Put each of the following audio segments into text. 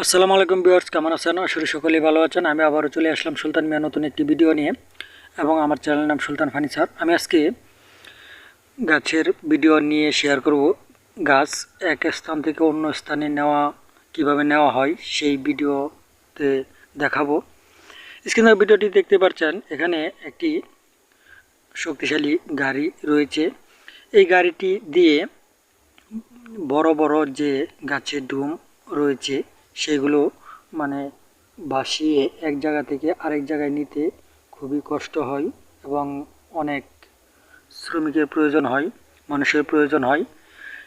আসসালামু আলাইকুম বিয়ার্স কেমন আছেন? আসলে সকলেই ভালো আছেন। আমি আবারও চলে আসলাম সুলতান মিয়া নতুন একটি ভিডিও নিয়ে এবং আমার চ্যানেল নাম সুলতান ফার্নিচার আমি আজকে গাছের ভিডিও নিয়ে শেয়ার করব। গাছ এক স্থান থেকে অন্য স্থানে নেওয়া কীভাবে নেওয়া হয় সেই ভিডিওতে দেখাবো। স্ক্রিনের ভিডিওটি দেখতে পাচ্ছেন, এখানে একটি শক্তিশালী গাড়ি রয়েছে। এই গাড়িটি দিয়ে বড় বড় যে গাছের ডুম রয়েছে সেগুলো মানে বাসিয়ে এক জায়গা থেকে আরেক জায়গায় নিতে খুবই কষ্ট হয় এবং অনেক শ্রমিকের প্রয়োজন হয়, মানুষের প্রয়োজন হয়।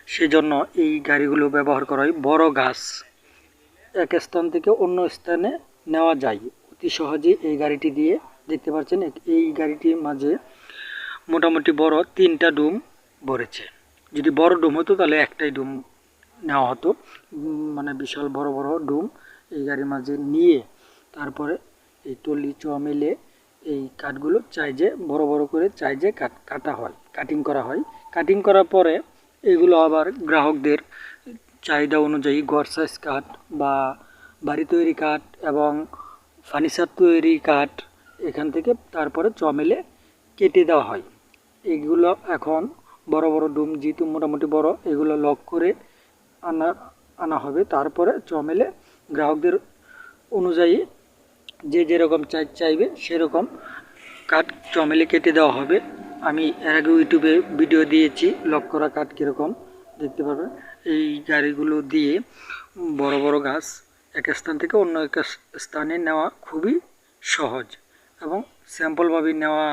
সেজন্য এই গাড়িগুলো ব্যবহার করা হয়। বড় গাছ এক স্থান থেকে অন্য স্থানে নেওয়া যায়। অতি সহজে এই গাড়িটি দিয়ে দেখতে পাচ্ছেন এই গাড়িটির মাঝে মোটামুটি বড় তিনটা ডুম ভরেছে। যদি বড় ডুম হতো তাহলে একটাই ডুম নেওয়া হতো। মানে বিশাল বড় বড় ডুম এই গাড়ির মাঝে নিয়ে তারপরে এই টলি চ মিলে এই কাঠগুলো চাই যে বড় বড় করে চাই যে কাট কাটা হয় কাটিং করা হয়। কাটিং করার পরে এগুলো আবার গ্রাহকদের চাহিদা অনুযায়ী গড় সাইজ কাঠ বা বাড়ি তৈরি কাঠ এবং ফার্নিচার তৈরি কাঠ এখান থেকে তারপরে চ মেলে কেটে দেওয়া হয়। এগুলো এখন বড় বড় ডুম, যেহেতু মোটামুটি বড়, এগুলো লক করে আনা আনা হবে। তারপরে চমেলে গ্রাহকদের অনুযায়ী যে যেরকম চাই চাইবে সেরকম কাঠ চমেলে কেটে দেওয়া হবে। আমি এর আগে ইউটিউবে ভিডিও দিয়েছি লক করা কাঠ কীরকম, দেখতে পাবেন এই গাড়িগুলো দিয়ে বড় বড় গাছ এক স্থান থেকে অন্য এক স্থানে নেওয়া খুবই সহজ এবং স্যাম্পলভাবে নেওয়া